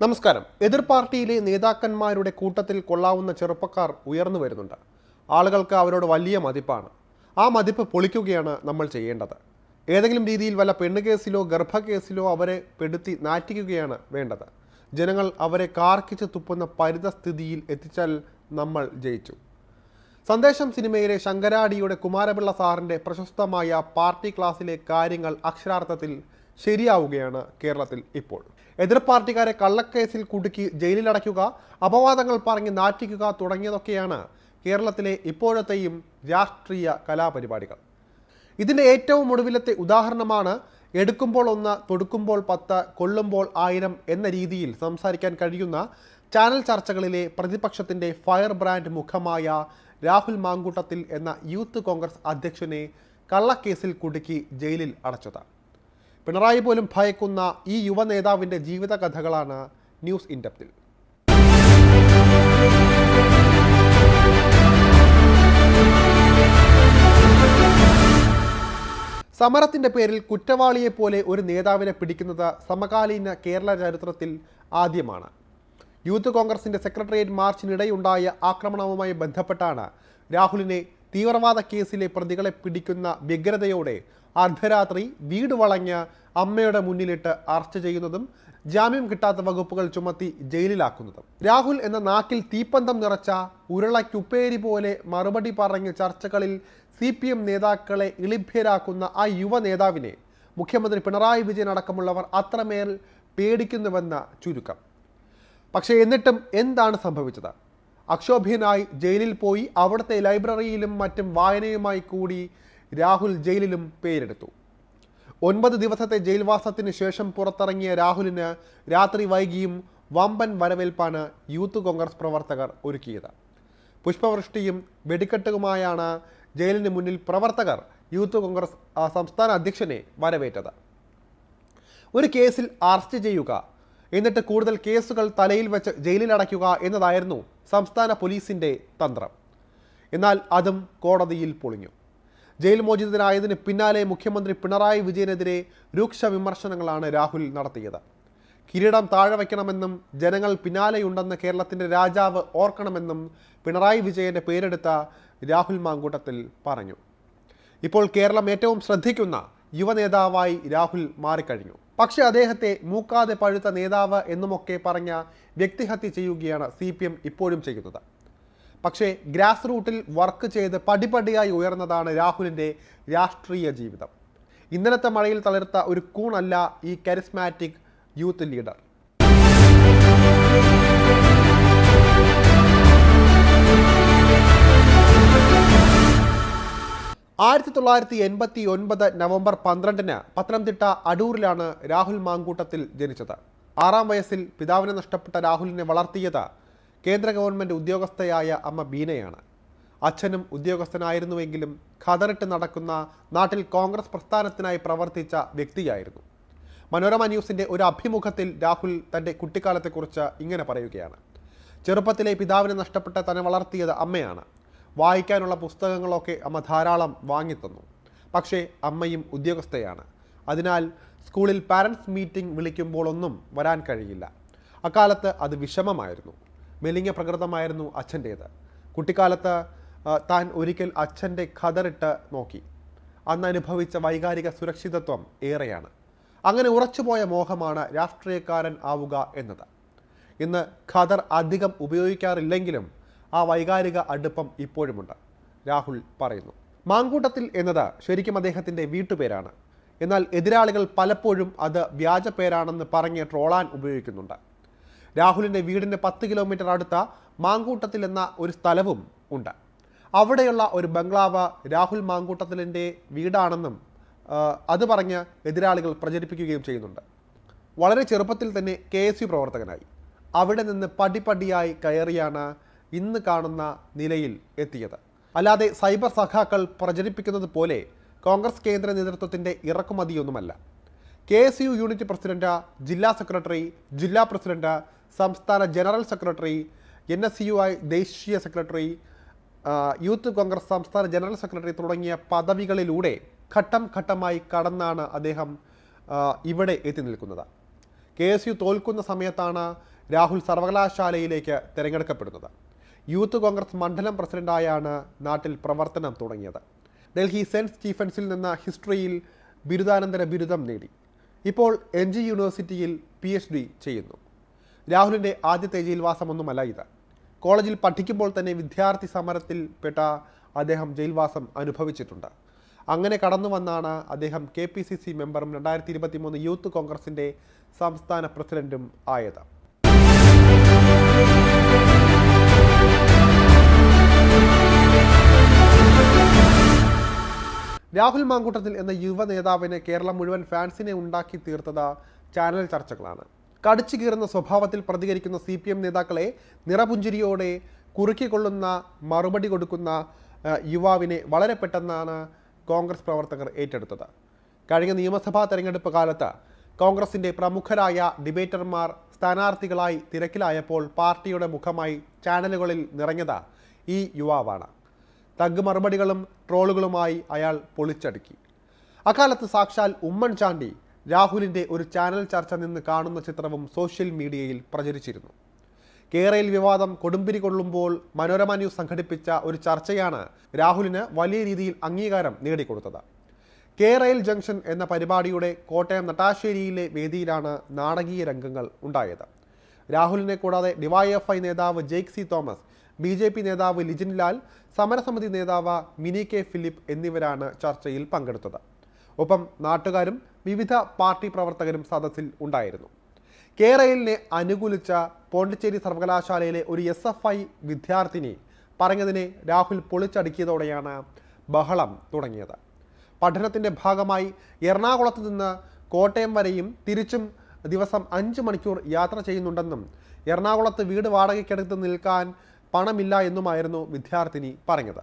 നമസ്കാരം. എതിർ പാർട്ടിയിലെ നേതാക്കന്മാരുടെ കൂട്ടത്തിൽ കൊള്ളാവുന്ന ചെറുപ്പക്കാർ ഉയർന്നു വരുന്നുണ്ട്. ആളുകൾക്ക് അവരോട് വലിയ മതിപ്പാണ്. ആ മതിപ്പ് പൊളിക്കുകയാണ് നമ്മൾ ചെയ്യേണ്ടത്. ഏതെങ്കിലും രീതിയിൽ വല്ല പെണ്ണുകേസിലോ ഗർഭകേസിലോ അവരെ പെടുത്തി നാറ്റിക്കുകയാണ് വേണ്ടത്. ജനങ്ങൾ അവരെ കാർക്കിച്ച് തുപ്പുന്ന പരിതസ്ഥിതിയിൽ എത്തിച്ചാൽ നമ്മൾ ജയിച്ചു. സന്ദേശം സിനിമയിലെ ശങ്കരാടിയുടെ കുമാരപിള്ള സാറിന്റെ പ്രശസ്തമായ പാർട്ടി ക്ലാസ്സിലെ കാര്യങ്ങൾ അക്ഷരാർത്ഥത്തിൽ ശരിയാവുകയാണ് കേരളത്തിൽ ഇപ്പോൾ. എതിർ പാർട്ടിക്കാരെ കള്ളക്കേസിൽ കുടുക്കി ജയിലിലടയ്ക്കുക അപവാദങ്ങൾ പറഞ്ഞ് നാറ്റിക്കുക തുടങ്ങിയതൊക്കെയാണ് കേരളത്തിലെ ഇപ്പോഴത്തെയും രാഷ്ട്രീയ കലാപരിപാടികൾ. ഇതിന്റെ ഏറ്റവും ഒടുവിലത്തെ ഉദാഹരണമാണ് എടുക്കുമ്പോൾ ഒന്ന് തൊടുക്കുമ്പോൾ പത്ത് കൊള്ളുമ്പോൾ ആയിരം എന്ന രീതിയിൽ സംസാരിക്കാൻ കഴിയുന്ന ചാനൽ ചർച്ചകളിലെ പ്രതിപക്ഷത്തിന്റെ ഫയർ ബ്രാൻഡ് മുഖമായ രാഹുൽ മാങ്കൂട്ടത്തിൽ എന്ന യൂത്ത് കോൺഗ്രസ് അധ്യക്ഷനെ കള്ളക്കേസിൽ കുടുക്കി ജയിലിൽ അടച്ചത് പിണറായി പോലും ഭയക്കുന്ന ഈ യുവ നേതാവിന്റെ ജീവിത കഥകളാണ് ന്യൂസ് ഇൻഡപ്തിൽ സമരത്തിന്റെ പേരിൽ കുറ്റവാളിയെ പോലെ ഒരു നേതാവിനെ പിടിക്കുന്നത് സമകാലീന കേരള ചരിത്രത്തിൽ ആദ്യമാണ്. യൂത്ത് കോൺഗ്രസിന്റെ സെക്രട്ടേറിയറ്റ് മാർച്ചിനിടെയുണ്ടായ ആക്രമണവുമായി ബന്ധപ്പെട്ടാണ് രാഹുലിനെ തീവ്രവാദ കേസിലെ പ്രതികളെ പിടിക്കുന്ന വ്യഗ്രതയോടെ അർദ്ധരാത്രി വീട് വളഞ്ഞ് അമ്മയുടെ മുന്നിലിട്ട് അറസ്റ്റ് ചെയ്യുന്നതും ജാമ്യം കിട്ടാത്ത വകുപ്പുകൾ ചുമത്തി ജയിലിലാക്കുന്നതും. രാഹുൽ എന്ന നാക്കിൽ തീപ്പന്തം നിറച്ച ഉരുളയ്ക്കുപ്പേരി പോലെ മറുപടി പറഞ്ഞ് ചർച്ചകളിൽ സി പി എം നേതാക്കളെ ഇളിഭ്യരാക്കുന്ന ആ യുവ നേതാവിനെ മുഖ്യമന്ത്രി പിണറായി വിജയൻ അടക്കമുള്ളവർ അത്രമേൽ പേടിക്കുന്നുവെന്ന ചുരുക്കം. പക്ഷേ എന്നിട്ടും എന്താണ് സംഭവിച്ചത്? അക്ഷോഭ്യനായി ജയിലിൽ പോയി അവിടുത്തെ ലൈബ്രറിയിലും മറ്റും വായനയുമായി കൂടി രാഹുൽ ജയിലിലും പേരെടുത്തു. ഒൻപത് ദിവസത്തെ ജയിൽവാസത്തിന് ശേഷം പുറത്തിറങ്ങിയ രാഹുലിന് രാത്രി വൈകിയും വമ്പൻ വരവേൽപ്പാണ് യൂത്ത് കോൺഗ്രസ് പ്രവർത്തകർ ഒരുക്കിയത്. പുഷ്പവൃഷ്ടിയും വെടിക്കെട്ടുകുമായാണ് ജയിലിന് മുന്നിൽ പ്രവർത്തകർ യൂത്ത് കോൺഗ്രസ് സംസ്ഥാന അധ്യക്ഷനെ വരവേറ്റത്. ഒരു കേസിൽ അറസ്റ്റ് ചെയ്യുക എന്നിട്ട് കൂടുതൽ കേസുകൾ തലയിൽ വെച്ച് ജയിലിൽ അടയ്ക്കുക എന്നതായിരുന്നു സംസ്ഥാന പോലീസിന്റെ തന്ത്രം. എന്നാൽ അതും കോടതിയിൽ പൊളിഞ്ഞു. ജയിൽ മോചിതനായതിന് പിന്നാലെ മുഖ്യമന്ത്രി പിണറായി വിജയനെതിരെ രൂക്ഷ വിമർശനങ്ങളാണ് രാഹുൽ നടത്തിയത്. കിരീടം താഴെ വയ്ക്കണമെന്നും ജനങ്ങൾ പിന്നാലെയുണ്ടെന്ന് കേരളത്തിന്റെ രാജാവ് ഓർക്കണമെന്നും പിണറായി വിജയന്റെ പേരെടുത്ത രാഹുൽ മാങ്കൂട്ടത്തിൽ പറഞ്ഞു. ഇപ്പോൾ കേരളം ഏറ്റവും ശ്രദ്ധിക്കുന്ന യുവനേതാവായി രാഹുൽ മാറിക്കഴിഞ്ഞു. പക്ഷെ അദ്ദേഹത്തെ മൂക്കാതെ പഴുത്ത നേതാവ് എന്നുമൊക്കെ പറഞ്ഞ വ്യക്തിഹത്യ ചെയ്യുകയാണ് സി ഇപ്പോഴും ചെയ്യുന്നത്. പക്ഷേ ഗ്രാസ് റൂട്ടിൽ വർക്ക് ചെയ്ത് പടിപടിയായി ഉയർന്നതാണ് രാഹുലിന്റെ രാഷ്ട്രീയ ജീവിതം. ഇന്നലത്തെ മഴയിൽ തളിർത്ത ഒരു കൂണല്ല ഈ കരിസ്മാറ്റിക് യൂത്ത് ലീഡർ. ആയിരത്തി തൊള്ളായിരത്തി എൺപത്തി ഒൻപത് നവംബർ പന്ത്രണ്ടിന് പത്തനംതിട്ട അടൂരിലാണ് രാഹുൽ മാങ്കൂട്ടത്തിൽ ജനിച്ചത്. ആറാം വയസ്സിൽ പിതാവിനെ നഷ്ടപ്പെട്ട രാഹുലിനെ വളർത്തിയത് കേന്ദ്ര ഗവൺമെന്റ് ഉദ്യോഗസ്ഥയായ അമ്മ ബീനയാണ്. അച്ഛനും ഉദ്യോഗസ്ഥനായിരുന്നുവെങ്കിലും ഖദറിട്ട് നടക്കുന്ന നാട്ടിൽ കോൺഗ്രസ് പ്രസ്ഥാനത്തിനായി പ്രവർത്തിച്ച വ്യക്തിയായിരുന്നു. മനോരമ ന്യൂസിന്റെ ഒരു അഭിമുഖത്തിൽ രാഹുൽ തന്റെ കുട്ടിക്കാലത്തെക്കുറിച്ച് ഇങ്ങനെ പറയുകയാണ്. ചെറുപ്പത്തിലെ പിതാവിനെ നഷ്ടപ്പെട്ട തന്നെ വളർത്തിയത് അമ്മയാണ്. വായിക്കാനുള്ള പുസ്തകങ്ങളൊക്കെ അമ്മ ധാരാളം വാങ്ങിത്തന്നു. പക്ഷേ അമ്മയും ഉദ്യോഗസ്ഥയാണ്. അതിനാൽ സ്കൂളിൽ പാരൻസ് മീറ്റിംഗ് വിളിക്കുമ്പോഴൊന്നും വരാൻ കഴിയില്ല. അക്കാലത്ത് അത് വിഷമമായിരുന്നു. മെലിഞ്ഞ പ്രകൃതമായിരുന്നു അച്ഛന്റേത്. കുട്ടിക്കാലത്ത് താൻ ഒരിക്കൽ അച്ഛന്റെ ഖതറിട്ട് നോക്കി. അന്ന് അനുഭവിച്ച വൈകാരിക സുരക്ഷിതത്വം ഏറെയാണ്. അങ്ങനെ ഉറച്ചുപോയ മോഹമാണ് രാഷ്ട്രീയക്കാരൻ ആവുക എന്നത്. ഇന്ന് ഖദർ അധികം ഉപയോഗിക്കാറില്ലെങ്കിലും ആ വൈകാരിക അടുപ്പം ഇപ്പോഴുമുണ്ട് രാഹുൽ പറയുന്നു. മാങ്കൂട്ടത്തിൽ എന്നത് ശരിക്കും അദ്ദേഹത്തിന്റെ വീട്ടുപേരാണ്. എന്നാൽ എതിരാളികൾ പലപ്പോഴും അത് വ്യാജ പേരാണെന്ന് പറഞ്ഞ് ട്രോളാൻ ഉപയോഗിക്കുന്നുണ്ട്. രാഹുലിന്റെ വീടിന് പത്ത് കിലോമീറ്റർ അടുത്ത മാങ്കൂട്ടത്തിൽ എന്ന ഒരു സ്ഥലവും ഉണ്ട്. അവിടെയുള്ള ഒരു ബംഗ്ലാവ് രാഹുൽ മാങ്കൂട്ടത്തിലിന്റെ വീടാണെന്നും അത് പറഞ്ഞ് എതിരാളികൾ പ്രചരിപ്പിക്കുകയും ചെയ്യുന്നുണ്ട്. വളരെ ചെറുപ്പത്തിൽ തന്നെ കെ എസ് യു പ്രവർത്തകനായി. അവിടെ നിന്ന് പടിപടിയായി കയറിയാണ് ഇന്ന് കാണുന്ന നിലയിൽ എത്തിയത്. അല്ലാതെ സൈബർ സഖാക്കൾ പ്രചരിപ്പിക്കുന്നത് പോലെ കോൺഗ്രസ് കേന്ദ്ര നേതൃത്വത്തിന്റെ ഇറക്കുമതിയൊന്നുമല്ല. K S U unit president ജില്ലാ സെക്രട്ടറി ജില്ലാ പ്രസിഡന്റ് സംസ്ഥാന general secretary N S U I ദേശീയ സെക്രട്ടറി യൂത്ത് കോൺഗ്രസ് സംസ്ഥാന ജനറൽ സെക്രട്ടറി തുടങ്ങിയ പദവികളിലൂടെ ഘട്ടം ഘട്ടമായി കടന്നാണ് അദ്ദേഹം ഇവിടെ എത്തി നിൽക്കുന്നത്. കെ എസ് യു തോൽക്കുന്ന സമയത്താണ് രാഹുൽ സർവകലാശാലയിലേക്ക് തിരഞ്ഞെടുക്കപ്പെടുന്നത്. യൂത്ത് കോൺഗ്രസ് മണ്ഡലം പ്രസിഡന്റായാണ് നാട്ടിൽ പ്രവർത്തനം തുടങ്ങിയത്. ഡൽഹി സെന്റ് സ്റ്റീഫൻസിൽ നിന്ന് ഹിസ്റ്ററിയിൽ ബിരുദാനന്തര ബിരുദം നേടി. ഇപ്പോൾ എൻ ജി യൂണിവേഴ്സിറ്റിയിൽ പി എച്ച് ഡി ചെയ്യുന്നു. രാഹുലിന്റെ ആദ്യത്തെ ജയിൽവാസമൊന്നുമല്ല ഇത്. കോളേജിൽ പഠിക്കുമ്പോൾ തന്നെ വിദ്യാർത്ഥി സമരത്തിൽപ്പെട്ട അദ്ദേഹം ജയിൽവാസം അനുഭവിച്ചിട്ടുണ്ട്. അങ്ങനെ കടന്നു വന്നാണ് അദ്ദേഹം കെ പി സി സി മെമ്പറും രണ്ടായിരത്തി ഇരുപത്തി മൂന്ന് യൂത്ത് കോൺഗ്രസിന്റെ സംസ്ഥാന പ്രസിഡന്റും ആയത്. രാഹുൽ മാങ്കൂട്ടത്തിൽ എന്ന യുവ നേതാവിന് കേരളം മുഴുവൻ ഫാൻസിനെ ഉണ്ടാക്കി തീർത്തത് ചാനൽ ചർച്ചകളാണ്. കടിച്ചു കീറുന്ന സ്വഭാവത്തിൽ പ്രതികരിക്കുന്ന സി പി എം നേതാക്കളെ നിറപുഞ്ചിരിയോടെ കുറുക്കിക്കൊള്ളുന്ന മറുപടി കൊടുക്കുന്ന യുവാവിനെ വളരെ പെട്ടെന്നാണ് കോൺഗ്രസ് പ്രവർത്തകർ ഏറ്റെടുത്തത്. കഴിഞ്ഞ നിയമസഭാ തെരഞ്ഞെടുപ്പ് കാലത്ത് കോൺഗ്രസിന്റെ പ്രമുഖരായ ഡിബേറ്റർമാർ സ്ഥാനാർത്ഥികളായി തിരക്കിലായപ്പോൾ പാർട്ടിയുടെ മുഖമായി ചാനലുകളിൽ നിറഞ്ഞത് ഈ യുവാവാണ്. തഗ് മറുപടികളും ട്രോളുകളുമായി അയാൾ പൊളിച്ചടുക്കി. അക്കാലത്ത് സാക്ഷാൽ ഉമ്മൻചാണ്ടി രാഹുലിന്റെ ഒരു ചാനൽ ചർച്ച നിന്ന് കാണുന്ന ചിത്രവും സോഷ്യൽ മീഡിയയിൽ പ്രചരിച്ചിരുന്നു. കേരയിൽ വിവാദം കൊടുമ്പിരി കൊള്ളുമ്പോൾ മനോരമ ന്യൂസ് സംഘടിപ്പിച്ച ഒരു ചർച്ചയാണ് രാഹുലിന് വലിയ രീതിയിൽ അംഗീകാരം നേടിക്കൊടുത്തത്. കേരയിൽ ജംഗ്ഷൻ എന്ന പരിപാടിയുടെ കോട്ടയം നട്ടാശ്ശേരിയിലെ വേദിയിലാണ് നാടകീയ രംഗങ്ങൾ ഉണ്ടായത്. രാഹുലിനെ കൂടാതെ ഡിവൈഎഫ്ഐ നേതാവ് Jaick C Thomas B J P നേതാവ് ലിജിൻ ലാൽ സമരസമിതി നേതാവ് മിനി കെ ഫിലിപ്പ് എന്നിവരാണ് ചർച്ചയിൽ പങ്കെടുത്തത്. ഒപ്പം നാട്ടുകാരും വിവിധ പാർട്ടി പ്രവർത്തകരും സദസ്സിൽ ഉണ്ടായിരുന്നു. കേരളിനെ അനുകൂലിച്ച പോണ്ടിച്ചേരി സർവകലാശാലയിലെ ഒരു എസ് എഫ് ഐ വിദ്യാർത്ഥിനി പറഞ്ഞതിനെ രാഹുൽ പൊളിച്ചടുക്കിയതോടെയാണ് ബഹളം തുടങ്ങിയത്. പഠനത്തിന്റെ ഭാഗമായി എറണാകുളത്ത് നിന്ന് കോട്ടയം വരെയും തിരിച്ചും ദിവസം അഞ്ച് മണിക്കൂർ യാത്ര ചെയ്യുന്നുണ്ടെന്നും എറണാകുളത്ത് വീട് വാടകയ്ക്കെടുത്ത് നിൽക്കാൻ പണമില്ല എന്നുമായിരുന്നു വിദ്യാർത്ഥിനി പറഞ്ഞത്.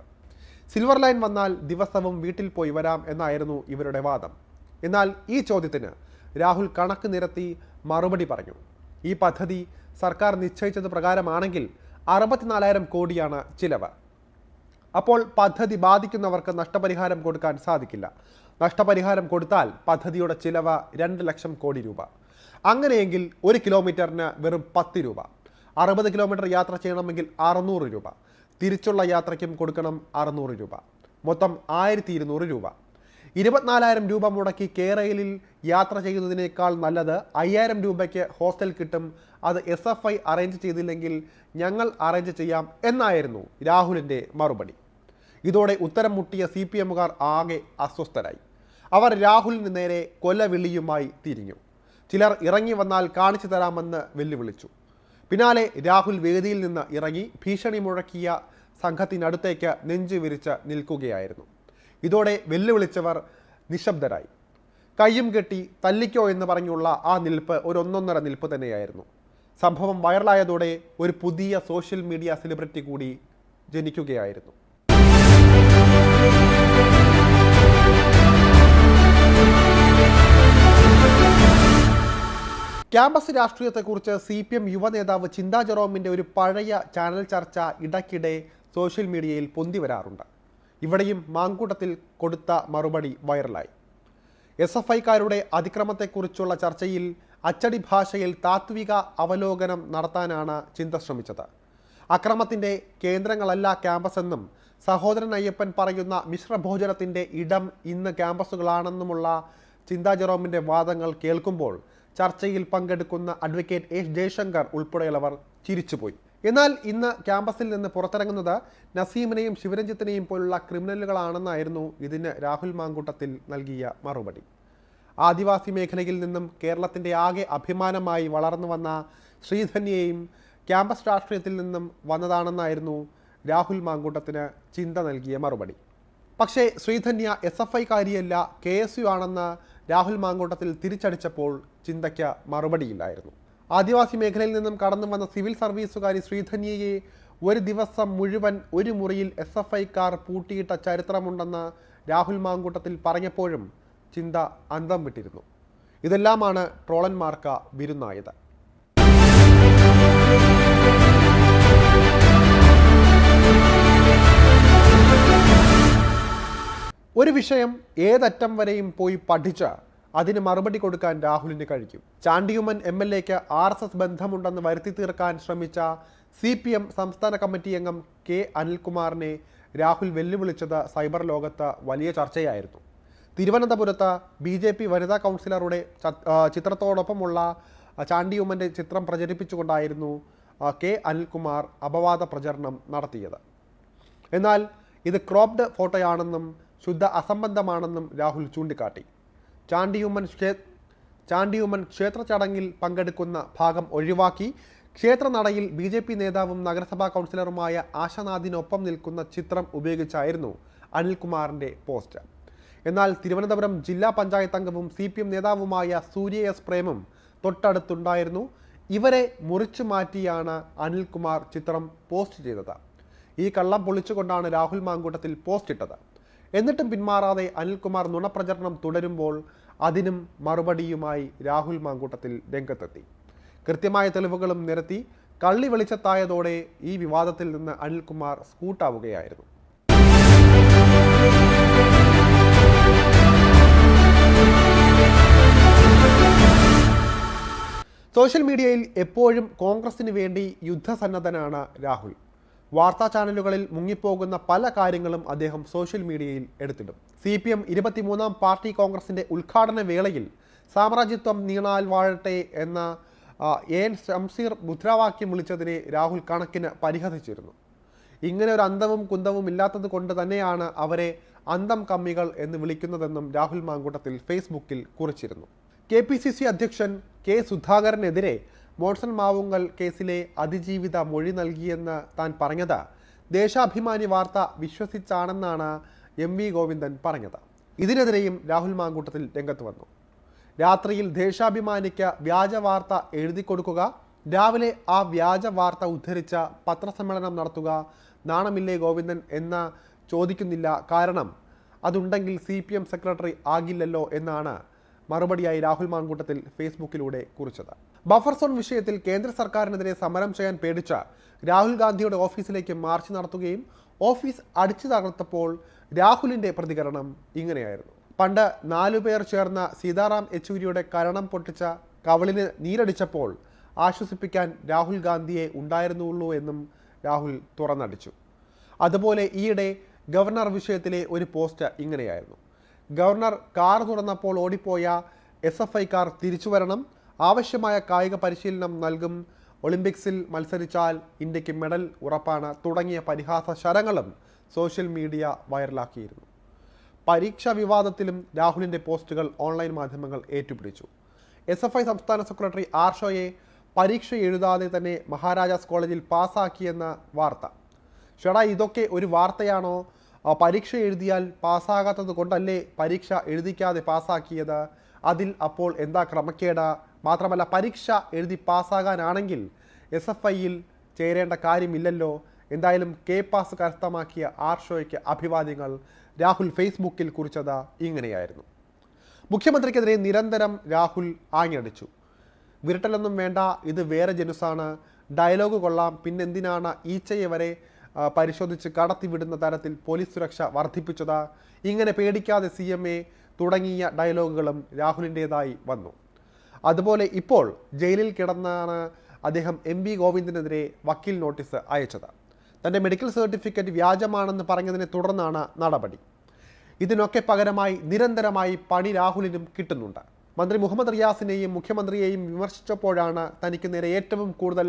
സിൽവർ ലൈൻ വന്നാൽ ദിവസവും വീട്ടിൽ പോയി വരാം എന്നായിരുന്നു ഇവരുടെ വാദം. എന്നാൽ ഈ ചോദ്യത്തിന് രാഹുൽ കണക്ക് നിരത്തി മറുപടി പറഞ്ഞു. ഈ പദ്ധതി സർക്കാർ നിശ്ചയിച്ചത് പ്രകാരമാണെങ്കിൽ അറുപത്തിനാലായിരം കോടിയാണ് ചിലവ്. അപ്പോൾ പദ്ധതി ബാധിക്കുന്നവർക്ക് നഷ്ടപരിഹാരം കൊടുക്കാൻ സാധിക്കില്ല. നഷ്ടപരിഹാരം കൊടുത്താൽ പദ്ധതിയുടെ ചിലവ് രണ്ട് ലക്ഷം കോടി രൂപ. അങ്ങനെയെങ്കിൽ ഒരു കിലോമീറ്ററിന് വെറും പത്ത് രൂപ. അറുപത് കിലോമീറ്റർ യാത്ര ചെയ്യണമെങ്കിൽ അറുന്നൂറ് രൂപ. തിരിച്ചുള്ള യാത്രയ്ക്കും കൊടുക്കണം അറുന്നൂറ് രൂപ. മൊത്തം ആയിരത്തി ഇരുന്നൂറ് രൂപ. ഇരുപത്തിനാലായിരം രൂപ മുടക്കി കേരളയിൽ യാത്ര ചെയ്യുന്നതിനേക്കാൾ നല്ലത് അയ്യായിരം രൂപയ്ക്ക് ഹോസ്റ്റൽ കിട്ടും. അത് എസ് എഫ് ഐ അറേഞ്ച് ചെയ്തില്ലെങ്കിൽ ഞങ്ങൾ അറേഞ്ച് ചെയ്യാം എന്നായിരുന്നു രാഹുലിന്റെ മറുപടി. ഇതോടെ ഉത്തരം മുട്ടിയ സി പി എമ്മുകാർ ആകെ അസ്വസ്ഥരായി. അവർ രാഹുലിന് നേരെ കൊലവിളിയുമായി തിരിഞ്ഞു. ചിലർ ഇറങ്ങി വന്നാൽ കാണിച്ചു തരാമെന്ന് വെല്ലുവിളിച്ചു. പിന്നാലെ രാഹുൽ വേദിയിൽ നിന്ന് ഇറങ്ങി ഭീഷണി മുഴക്കിയ സംഘത്തിനടുത്തേക്ക് നെഞ്ചു വിരിച്ച് നിൽക്കുകയായിരുന്നു. ഇതോടെ വെല്ലുവിളിച്ചവർ നിശബ്ദരായി. കയ്യും കെട്ടി തല്ലിക്കോ എന്ന് പറഞ്ഞുള്ള ആ നിൽപ്പ് ഒരു ഒന്നൊന്നര നിൽപ്പ് തന്നെയായിരുന്നു. സംഭവം വൈറലായതോടെ ഒരു പുതിയ സോഷ്യൽ മീഡിയ സെലിബ്രിറ്റി കൂടി ജനിക്കുകയായിരുന്നു. ക്യാമ്പസ് രാഷ്ട്രീയത്തെക്കുറിച്ച് സി പി എം യുവ നേതാവ് ചിന്താ ജെറോമിന്റെ ഒരു പഴയ ചാനൽ ചർച്ച ഇടയ്ക്കിടെ സോഷ്യൽ മീഡിയയിൽ പൊന്തി വരാറുണ്ട്. ഇവിടെയും മാങ്കൂട്ടത്തിൽ കൊടുത്ത മറുപടി വൈറലായി. എസ് എഫ് ഐക്കാരുടെ അതിക്രമത്തെക്കുറിച്ചുള്ള ചർച്ചയിൽ അച്ചടി ഭാഷയിൽ താത്വിക അവലോകനം നടത്താനാണ് ചിന്ത ശ്രമിച്ചത്. അക്രമത്തിന്റെ കേന്ദ്രങ്ങളല്ല ക്യാമ്പസ് എന്നും സഹോദരൻ അയ്യപ്പൻ പറയുന്ന മിശ്രഭോജനത്തിന്റെ ഇടം ഇന്ന് ക്യാമ്പസുകളാണെന്നുമുള്ള ചിന്താ ജെറോമിന്റെ വാദങ്ങൾ കേൾക്കുമ്പോൾ ചർച്ചയിൽ പങ്കെടുക്കുന്ന അഡ്വക്കേറ്റ് എസ് ജയശങ്കർ ഉൾപ്പെടെയുള്ളവർ ചിരിച്ചുപോയി. എന്നാൽ ഇന്ന് ക്യാമ്പസിൽ നിന്ന് പുറത്തിറങ്ങുന്നത് നസീമിനെയും ശിവരഞ്ജിത്തിനെയും പോലുള്ള ക്രിമിനലുകളാണെന്നായിരുന്നു ഇതിന് രാഹുൽ മാങ്കൂട്ടത്തിൽ നൽകിയ മറുപടി. ആദിവാസി മേഖലയിൽ നിന്നും കേരളത്തിന്റെ ആകെ അഭിമാനമായി വളർന്നു വന്ന ശ്രീധന്യയും ക്യാമ്പസ് രാഷ്ട്രീയത്തിൽ നിന്നും വന്നതാണെന്നായിരുന്നു രാഹുൽ മാങ്കൂട്ടത്തിന് ചിന്ത നൽകിയ മറുപടി. പക്ഷേ ശ്രീധന്യ എസ് എഫ് ഐക്കാരിയല്ല കെ എസ് യു ആണെന്ന് രാഹുൽ മാങ്കൂട്ടത്തിൽ തിരിച്ചടിച്ചപ്പോൾ ചിന്തയ്ക്ക് മറുപടിയില്ലായിരുന്നു. ആദിവാസി മേഖലയിൽ നിന്നും കടന്നു വന്ന സിവിൽ സർവീസുകാരി ശ്രീധന്യയെ ഒരു ദിവസം മുഴുവൻ ഒരു മുറിയിൽ എസ് എഫ് ഐക്കാർ പൂട്ടിയിട്ട ചരിത്രമുണ്ടെന്ന് രാഹുൽ മാങ്കൂട്ടത്തിൽ പറഞ്ഞപ്പോഴും ചിന്ത അന്തം വിട്ടിരുന്നു. ഇതെല്ലാമാണ് ട്രോളന്മാർക്ക് വിരുന്നായത്. ഒരു വിഷയം ഏതറ്റം വരെയും പോയി പഠിച്ച് അതിന് മറുപടി കൊടുക്കാൻ രാഹുലിന് കഴിക്കും ചാണ്ടിയുമൻ എം എൽ എക്ക് ആർ എസ് എസ് ബന്ധമുണ്ടെന്ന് വരുത്തി തീർക്കാൻ ശ്രമിച്ച സി പി എം സംസ്ഥാന കമ്മിറ്റി അംഗം കെ അനിൽകുമാറിനെ രാഹുൽ വെല്ലുവിളിച്ചത് സൈബർ ലോകത്ത് വലിയ ചർച്ചയായിരുന്നു. തിരുവനന്തപുരത്ത് ബി ജെ പി വനിതാ കൗൺസിലറുടെ ചിത്രത്തോടൊപ്പമുള്ള ചാണ്ടിയുമ്മന്റെ ചിത്രം പ്രചരിപ്പിച്ചുകൊണ്ടായിരുന്നു കെ അനിൽകുമാർ അപവാദ പ്രചരണം നടത്തിയത്. എന്നാൽ ഇത് ക്രോപ്ഡ് ഫോട്ടോയാണെന്നും ശുദ്ധ അസംബന്ധമാണെന്നും രാഹുൽ ചൂണ്ടിക്കാട്ടി. ചാണ്ടിയുമ്മൻ ക്ഷേ ചാണ്ടിയുമ്മൻ ക്ഷേത്ര ചടങ്ങിൽ പങ്കെടുക്കുന്ന ഭാഗം ഒഴിവാക്കി. ക്ഷേത്രനടയിൽ ബി ജെ പി നേതാവും നഗരസഭാ കൗൺസിലറുമായ ആശാനാഥിനൊപ്പം നിൽക്കുന്ന ചിത്രം ഉപയോഗിച്ചായിരുന്നു അനിൽകുമാറിന്റെ പോസ്റ്റ്. എന്നാൽ തിരുവനന്തപുരം ജില്ലാ പഞ്ചായത്ത് അംഗവും സി പി എം നേതാവുമായ സൂര്യ എസ് പ്രേമും തൊട്ടടുത്തുണ്ടായിരുന്നു. ഇവരെ മുറിച്ചു മാറ്റിയാണ് അനിൽകുമാർ ചിത്രം പോസ്റ്റ് ചെയ്തത്. ഈ കള്ളം പൊളിച്ചുകൊണ്ടാണ് രാഹുൽ മാങ്കൂട്ടത്തിൽ പോസ്റ്റ് ഇട്ടത്. എന്നിട്ടും പിന്മാറാതെ അനിൽകുമാർ നുണപ്രചരണം തുടരുമ്പോൾ അതിനും മറുപടിയുമായി രാഹുൽ മാങ്കൂട്ടത്തിൽ രംഗത്തെത്തി. കൃത്യമായ തെളിവുകളും നിരത്തി കള്ളി വെളിച്ചത്തായതോടെ ഈ വിവാദത്തിൽ നിന്ന് അനിൽകുമാർ സ്കൂട്ടാവുകയായിരുന്നു. സോഷ്യൽ മീഡിയയിൽ എപ്പോഴും കോൺഗ്രസിന് വേണ്ടി യുദ്ധസന്നദ്ധനാണ് രാഹുൽ. വാർത്താ ചാനലുകളിൽ മുങ്ങിപ്പോകുന്ന പല കാര്യങ്ങളും അദ്ദേഹം സോഷ്യൽ മീഡിയയിൽ എടുത്തിടും. സി പി എം ഇരുപത്തിമൂന്നാം പാർട്ടി കോൺഗ്രസിന്റെ ഉദ്ഘാടന വേളയിൽ സാമ്രാജ്യത്വം നീണാൽ വാഴട്ടെ എന്ന എ എൻ ഷംസീർ മുദ്രാവാക്യം വിളിച്ചതിനെ രാഹുൽ കണക്കിന് പരിഹസിച്ചിരുന്നു. ഇങ്ങനെ ഒരു അന്തവും കുന്തവും ഇല്ലാത്തത് കൊണ്ട് തന്നെയാണ് അവരെ അന്തം കമ്മികൾ എന്ന് വിളിക്കുന്നതെന്നും രാഹുൽ മാങ്കൂട്ടത്തിൽ ഫേസ്ബുക്കിൽ കുറിച്ചിരുന്നു. കെ പി സി സി അധ്യക്ഷൻ കെ സുധാകരനെതിരെ മോൺസൺ മാവുങ്കൽ കേസിലെ അതിജീവിത മൊഴി നൽകിയെന്ന് താൻ പറഞ്ഞത്. ദേശാഭിമാനി വാർത്ത വിശ്വസിച്ചാണെന്നാണ് എം വി ഗോവിന്ദൻ പറഞ്ഞത്. ഇതിനെതിരെയും രാഹുൽ മാങ്കൂട്ടത്തിൽ രംഗത്ത് വന്നു. രാത്രിയിൽ ദേശാഭിമാനിക്ക് വ്യാജ വാർത്ത എഴുതി കൊടുക്കുക രാവിലെ ആ വ്യാജ വാർത്ത ഉദ്ധരിച്ച പത്രസമ്മേളനം നടത്തുക നാണമില്ലേ ഗോവിന്ദൻ എന്ന് ചോദിക്കുന്നില്ല കാരണം അതുണ്ടെങ്കിൽ സി പി എം സെക്രട്ടറി ആകില്ലല്ലോ എന്നാണ് മറുപടിയായി രാഹുൽ മാങ്കൂട്ടത്തിൽ ഫേസ്ബുക്കിലൂടെ കുറിച്ചത്. ബഫർ സോൺ വിഷയത്തിൽ കേന്ദ്ര സർക്കാരിനെതിരെ സമരം ചെയ്യാൻ പേടിച്ച രാഹുൽ ഗാന്ധിയുടെ ഓഫീസിലേക്ക് മാർച്ച് നടത്തുകയും ഓഫീസ് അടിച്ചു തകർത്തപ്പോൾ രാഹുലിന്റെ പ്രതികരണം ഇങ്ങനെയായിരുന്നു. പണ്ട് നാലു പേർ ചേർന്ന സീതാറാം യെച്ചൂരിയുടെ കരണം പൊട്ടിച്ച കവളിന് നീരടിച്ചപ്പോൾ ആശ്വസിപ്പിക്കാൻ രാഹുൽ ഗാന്ധിയെ ഉണ്ടായിരുന്നുള്ളൂ എന്നും രാഹുൽ തുറന്നടിച്ചു. അതുപോലെ ഈയിടെ ഗവർണർ വിഷയത്തിലെ ഒരു പോസ്റ്റ് ഇങ്ങനെയായിരുന്നു. ഗവർണർ കാർ തുറന്നപ്പോൾ ഓടിപ്പോയ എസ് എഫ് ഐക്കാർ തിരിച്ചു വരണം ആവശ്യമായ കായിക പരിശീലനം നൽകും. ഒളിമ്പിക്സിൽ മത്സരിച്ചാൽ ഇന്ത്യയ്ക്ക് മെഡൽ ഉറപ്പാണ് തുടങ്ങിയ പരിഹാസ ശരങ്ങളും സോഷ്യൽ മീഡിയ വൈറലാക്കിയിരുന്നു. പരീക്ഷാ വിവാദത്തിലും രാഹുലിന്റെ പോസ്റ്റുകൾ ഓൺലൈൻ മാധ്യമങ്ങൾ ഏറ്റുപിടിച്ചു. എസ് എഫ് ഐ സംസ്ഥാന സെക്രട്ടറി ആർഷോയെ പരീക്ഷ എഴുതാതെ തന്നെ മഹാരാജാസ് കോളേജിൽ പാസ്സാക്കിയെന്ന വാർത്ത. ഷടാ ഇതൊക്കെ ഒരു വാർത്തയാണോ? പരീക്ഷ എഴുതിയാൽ പാസ്സാകാത്തത് കൊണ്ടല്ലേ പരീക്ഷ എഴുതിക്കാതെ പാസ്സാക്കിയത്? അതിൽ അപ്പോൾ എന്താ ക്രമക്കേട്? മാത്രമല്ല പരീക്ഷ എഴുതി പാസ്സാകാനാണെങ്കിൽ എസ് എഫ് ഐയിൽ ചേരേണ്ട കാര്യമില്ലല്ലോ. എന്തായാലും കെ പാസ് കരസ്ഥമാക്കിയ ആർഷോയ്ക്ക് അഭിവാദ്യങ്ങൾ. രാഹുൽ ഫേസ്ബുക്കിൽ കുറിച്ചത് ഇങ്ങനെയായിരുന്നു. മുഖ്യമന്ത്രിക്കെതിരെ നിരന്തരം രാഹുൽ ആഞ്ഞടിച്ചു. വിരട്ടലൊന്നും വേണ്ട ഇത് വേറെ ജനുസാണ്. ഡയലോഗ് കൊള്ളാം പിന്നെന്തിനാണ് ഈച്ചയെ വരെ പരിശോധിച്ച് കടത്തിവിടുന്ന തരത്തിൽ പോലീസ് സുരക്ഷ വർദ്ധിപ്പിച്ചത്? ഇങ്ങനെ പേടിക്കാതെ സി തുടങ്ങിയ ഡയലോഗുകളും രാഹുലിന്റേതായി വന്നു. അതുപോലെ ഇപ്പോൾ ജയിലിൽ കിടന്നാണ് അദ്ദേഹം എം വി ഗോവിന്ദനെതിരെ വക്കീൽ നോട്ടീസ് അയച്ചത്. തന്റെ മെഡിക്കൽ സർട്ടിഫിക്കറ്റ് വ്യാജമാണെന്ന് പറഞ്ഞതിനെ തുടർന്നാണ് നടപടി. ഇതിനൊക്കെ പകരമായി നിരന്തരമായി പണി രാഹുലിനും കിട്ടുന്നുണ്ട്. മന്ത്രി മുഹമ്മദ് റിയാസിനെയും മുഖ്യമന്ത്രിയെയും വിമർശിച്ചപ്പോഴാണ് തനിക്ക് നേരെ ഏറ്റവും കൂടുതൽ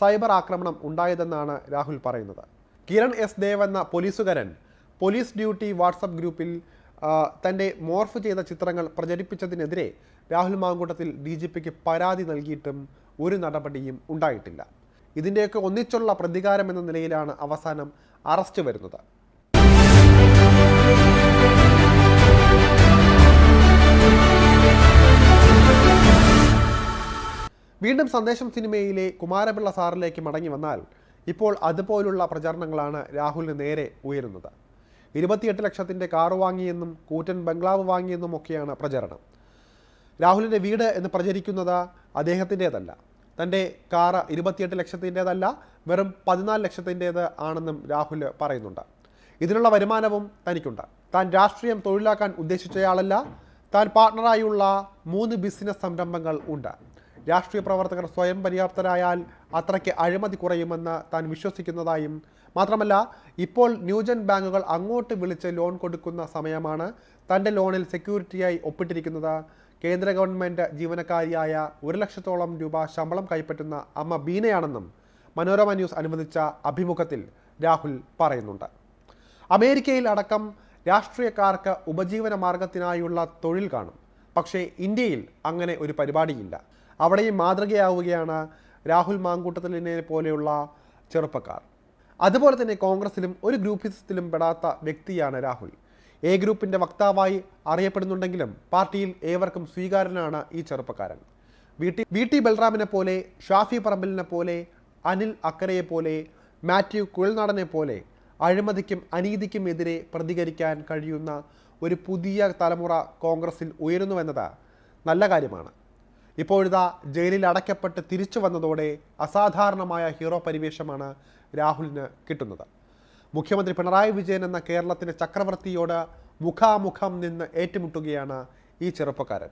സൈബർ ആക്രമണം ഉണ്ടായതെന്നാണ് രാഹുൽ പറയുന്നത്. കിരൺ എസ് ദേവ് എന്ന പോലീസുകാരൻ പോലീസ് ഡ്യൂട്ടി വാട്സപ്പ് ഗ്രൂപ്പിൽ തന്റെ മോർഫ് ചെയ്ത ചിത്രങ്ങൾ പ്രചരിപ്പിച്ചതിനെതിരെ രാഹുൽ മാങ്കൂട്ടത്തിൽ ഡി ജി പിക്ക് പരാതി നൽകിയിട്ടും ഒരു നടപടിയും ഉണ്ടായിട്ടില്ല. ഇതിന്റെയൊക്കെ ഒന്നിച്ചുള്ള പ്രതികാരം എന്ന നിലയിലാണ് അവസാനം അറസ്റ്റ് വരുന്നത്. വീണ്ടും സന്ദേശം സിനിമയിലെ കുമാരപിള്ള സാറിലേക്ക് മടങ്ങി വന്നാൽ ഇപ്പോൾ അതുപോലുള്ള പ്രചാരണങ്ങളാണ് രാഹുലിന് നേരെ ഉയരുന്നത്. ഇരുപത്തിയെട്ട് ലക്ഷത്തിന്റെ കാറ് വാങ്ങിയെന്നും കൂറ്റൻ ബംഗ്ലാവ് വാങ്ങിയെന്നും ഒക്കെയാണ് പ്രചരണം. രാഹുലിന്റെ വീട് എന്ന് പ്രചരിക്കുന്നത് അദ്ദേഹത്തിന്റേതല്ല. തന്റെ കാറ് ഇരുപത്തിയെട്ട് ലക്ഷത്തിന്റേതല്ല വെറും പതിനാല് ലക്ഷത്തിന്റേത് ആണെന്നും രാഹുൽ പറയുന്നുണ്ട്. ഇതിനുള്ള വരുമാനവും തനിക്കുണ്ട്. താൻ രാഷ്ട്രീയം തൊഴിലാക്കാൻ ഉദ്ദേശിച്ചയാളല്ല താൻ പാർട്ണറായുള്ള മൂന്ന് ബിസിനസ് സംരംഭങ്ങൾ ഉണ്ട്. രാഷ്ട്രീയ പ്രവർത്തകർ സ്വയം പര്യാപ്തരായാൽ അത്രയ്ക്ക് അഴിമതി കുറയുമെന്ന് താൻ വിശ്വസിക്കുന്നതായും മാത്രമല്ല ഇപ്പോൾ ന്യൂജൻ ബാങ്കുകൾ അങ്ങോട്ട് വിളിച്ച് ലോൺ കൊടുക്കുന്ന സമയമാണ് തന്റെ ലോണിൽ സെക്യൂരിറ്റിയായി ഒപ്പിട്ടിരിക്കുന്നത്. കേന്ദ്ര ഗവൺമെന്റ് ജീവനക്കാരിയായ ഒരു ലക്ഷത്തോളം രൂപ ശമ്പളം കൈപ്പറ്റുന്ന അമ്മ ബീനയാണെന്നും മനോരമ ന്യൂസ് അനുവദിച്ച അഭിമുഖത്തിൽ രാഹുൽ പറയുന്നുണ്ട്. അമേരിക്കയിൽ അടക്കം രാഷ്ട്രീയക്കാർക്ക് ഉപജീവന മാർഗത്തിനായുള്ള തൊഴിൽ കാണും. പക്ഷേ ഇന്ത്യയിൽ അങ്ങനെ ഒരു പരിപാടിയില്ല. അവിടെയും മാതൃകയാവുകയാണ് രാഹുൽ മാങ്കൂട്ടത്തിലിനെ പോലെയുള്ള ചെറുപ്പക്കാർ. അതുപോലെ തന്നെ കോൺഗ്രസിലും ഒരു ഗ്രൂപ്പിസത്തിലും പെടാത്ത വ്യക്തിയാണ് രാഹുൽ. എ ഗ്രൂപ്പിന്റെ വക്താവായി അറിയപ്പെടുന്നുണ്ടെങ്കിലും പാർട്ടിയിൽ ഏവർക്കും സ്വീകാരനാണ് ഈ ചെറുപ്പക്കാരൻ. വി ടി വി ടി ബൽറാമിനെ പോലെ ഷാഫി പറമ്പലിനെ പോലെ അനിൽ അക്കരയെ പോലെ മാത്യു കുഴൽനാടനെ പോലെ അഴിമതിക്കും അനീതിക്കും എതിരെ പ്രതികരിക്കാൻ കഴിയുന്ന ഒരു പുതിയ തലമുറ കോൺഗ്രസിൽ ഉയരുന്നുവെന്നത് നല്ല കാര്യമാണ്. ഇപ്പോഴിതാ ജയിലിൽ അടയ്ക്കപ്പെട്ട് തിരിച്ചു വന്നതോടെ അസാധാരണമായ ഹീറോ പരിവേഷമാണ് രാഹുലിന് കിട്ടുന്നത്. മുഖ്യമന്ത്രി പിണറായി വിജയൻ എന്ന കേരളത്തിന്റെ ചക്രവർത്തിയോട് മുഖാമുഖം നിന്ന് ഏറ്റുമുട്ടുകയാണ് ഈ ചെറുപ്പക്കാരൻ.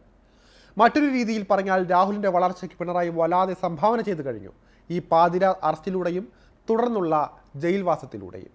മറ്റൊരു രീതിയിൽ പറഞ്ഞാൽ രാഹുലിന്റെ വളർച്ചയ്ക്ക് പിണറായി വല്ലാതെ സംഭാവന ചെയ്തു കഴിഞ്ഞു. ഈ പാതിര അറസ്റ്റിലൂടെയും തുടർന്നുള്ള ജയിൽവാസത്തിലൂടെയും.